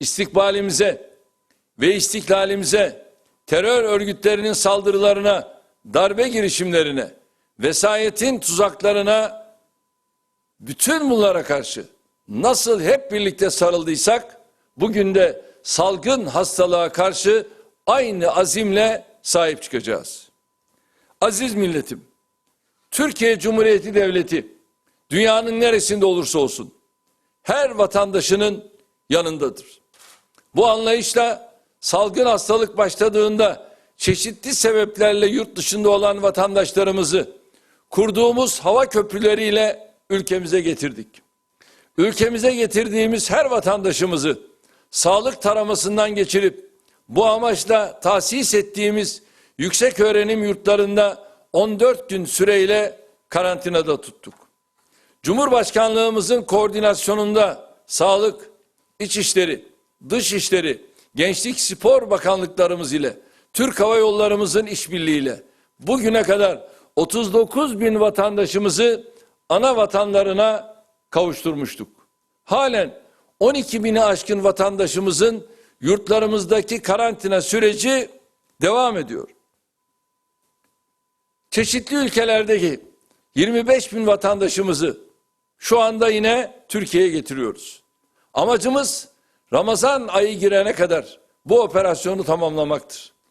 istikbalimize ve istiklalimize, terör örgütlerinin saldırılarına, darbe girişimlerine, vesayetin tuzaklarına, bütün bunlara karşı nasıl hep birlikte sarıldıysak, bugün de salgın hastalığa karşı aynı azimle sahip çıkacağız. Aziz milletim, Türkiye Cumhuriyeti Devleti dünyanın neresinde olursa olsun her vatandaşının yanındadır. Bu anlayışla salgın hastalık başladığında çeşitli sebeplerle yurt dışında olan vatandaşlarımızı kurduğumuz hava köprüleriyle ülkemize getirdik. Ülkemize getirdiğimiz her vatandaşımızı sağlık taramasından geçirip bu amaçla tahsis ettiğimiz yüksek öğrenim yurtlarında 14 gün süreyle karantinada tuttuk. Cumhurbaşkanlığımızın koordinasyonunda sağlık, içişleri, dışişleri, gençlik spor bakanlıklarımız ile Türk Hava Yollarımızın işbirliğiyle bugüne kadar 39 bin vatandaşımızı ana vatanlarına kavuşturmuştuk. Halen 12 bini aşkın vatandaşımızın yurtlarımızdaki karantina süreci devam ediyor. Çeşitli ülkelerdeki 25 bin vatandaşımızı şu anda yine Türkiye'ye getiriyoruz. Amacımız Ramazan ayı girene kadar bu operasyonu tamamlamaktır.